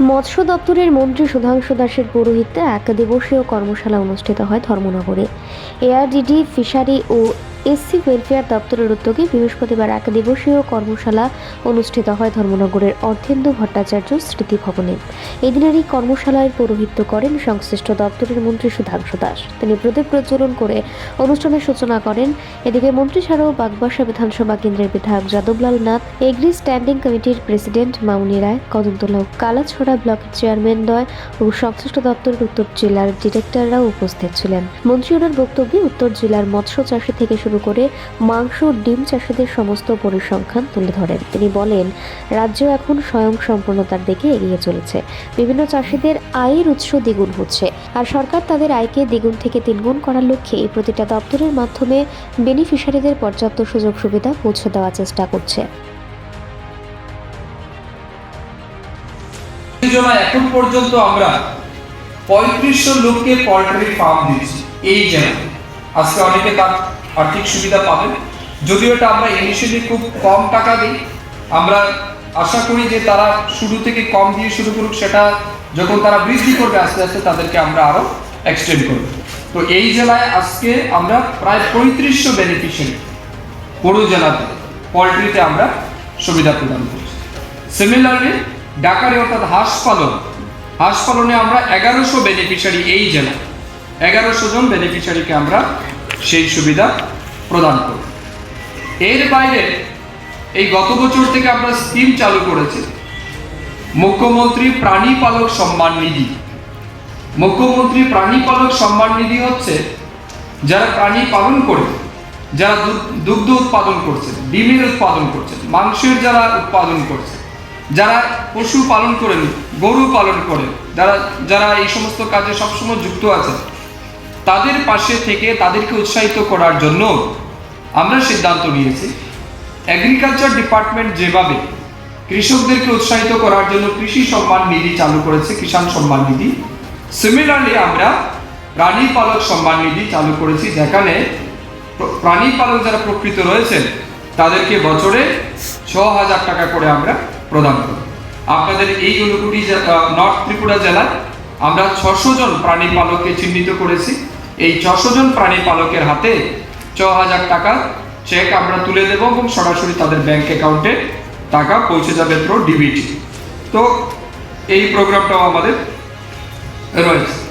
মৎস্য দপ্তরের মন্ত্রী সুধাংশু দাসের পৌরোহিত্যে এক দিবসীয় কর্মশালা অনুষ্ঠিত হয় ধর্মনগরে। এআরডিডি ফিশারি ও এসসি ওয়েলফেয়ার দপ্তরের উদ্যোগে বৃহস্পতিবার এক দিবসীয় কর্মশালা অনুষ্ঠিত হয় ধর্মনগরের অর্ধেন্দু ভট্টাচার্য স্মৃতি ভবনে। এদিনের এই কর্মশালায় পৌরোহিত্য করেন সংশ্লিষ্ট দপ্তরের মন্ত্রী সুধাংশু দাস। তিনি প্রদীপ প্রজ্বলন করে অনুষ্ঠানের সূচনা করেন। এদিকে মন্ত্রী ছাড়াও বাগবাসা বিধানসভা কেন্দ্রের বিধায়ক যাদবলাল নাথ, এগ্রি স্ট্যান্ডিং কমিটির প্রেসিডেন্ট মামুনি রায়, কদমতলা কালাছড়া ব্লকের চেয়ারম্যান দ্বয় ও সংশ্লিষ্ট দপ্তরের উত্তর জেলার ডিরেক্টররাও উপস্থিত ছিলেন। মন্ত্রী বক্তব্যে উত্তর জেলার মৎস্য চাষি থেকে শুরু করে মাংস ডিম চাষিদের সমস্ত পরিসংখ্যান তুলে ধরেন। তিনি বলেন, রাজ্য এখন স্বয়ং সম্পূর্ণতার দিকে এগিয়ে চলেছে। বিভিন্ন চাষিদের আয়ের উৎস দ্বিগুণ হচ্ছে। আর সরকার তাদের আয়কে দ্বিগুণ থেকে তিনগুণ করার লক্ষ্যে এই প্রতিটা দপ্তরের মাধ্যমে বেনিফিশিয়ারিদের পর্যাপ্ত সুযোগ সুবিধা পৌঁছে দেওয়ার চেষ্টা করছে। এখন পর্যন্ত আমরা পঁয়ত্রিশশো লোককে পোল্ট্রি ফার্ম দিচ্ছি, এই জেলায় আজকে অনেকে তার আর্থিক সুবিধা পাবেন। যদিও এটা আমরা ইনিশিয়ালি খুব কম টাকা দিই, আমরা আশা করি যে তারা শুরু থেকে কম দিয়ে শুরু করুক, সেটা যখন তারা বৃদ্ধি করবে আস্তে আস্তে তাদেরকে আমরা আরও এক্সটেন্ড করব। তো এই জেলায় আজকে আমরা প্রায় পঁয়ত্রিশশো বেনিফিশিয়ারি পুরো জেলাতে পোলট্রিতে আমরা সুবিধা প্রদান করছি। সিমিলারলি ডাকারে অর্থাৎ হাঁস পালন, হাঁস পালনে আমরা এগারোশো বেনিফিশিয়ারি এই জেলা এগারোশো জন বেনিফিশিয়ারিকে আমরা সেই সুবিধা প্রদান করি। এর বাইরে এই গত বছর থেকে আমরা স্কিম চালু করেছি। মুখ্যমন্ত্রী প্রাণী পালক সম্মান নিধি। মুখ্যমন্ত্রী প্রাণী পালক সম্মান নিধি হচ্ছে যারা প্রাণী পালন করে, যারা দুগ্ধ উৎপাদন করছেন ডিমের উৎপাদন করছেন মাংসের যারা উৎপাদন করছে, যারা পশু পালন করেন, গরু পালন করেন, যারা যারা এই সমস্ত কাজে সবসময় যুক্ত আছেন তাদের পাশে থেকে তাদেরকে উৎসাহিত করার জন্য আমরা সিদ্ধান্ত নিয়েছি। এগ্রিকালচার ডিপার্টমেন্ট যেভাবে কৃষকদেরকে উৎসাহিত করার জন্য কৃষি সম্মান নিধি চালু করেছে, কিষাণ সম্মান নিধি সিমিলারলি আমরা প্রাণী পালক সম্মান নিধি চালু করেছি। যেখানে প্রাণী পালক যারা প্রকৃত রয়েছেন, তাদেরকে বছরে ছ হাজার টাকা করে আমরা প্রদান করি। আপনাদের এই ঊনকোটি নর্থ ত্রিপুরা জেলায় আমরা ছশো জন প্রাণী পালককে চিহ্নিত করেছি। এই ছশো জন প্রাণী পালকের হাতে ছ হাজার টাকা চেক আমরা তুলে দেব এবং সরাসরি তাদের ব্যাংক অ্যাকাউন্টে টাকা পৌঁছে যাবে থ্রো ডিবিটি তো এই প্রোগ্রামটাও আমাদের রয়েছে।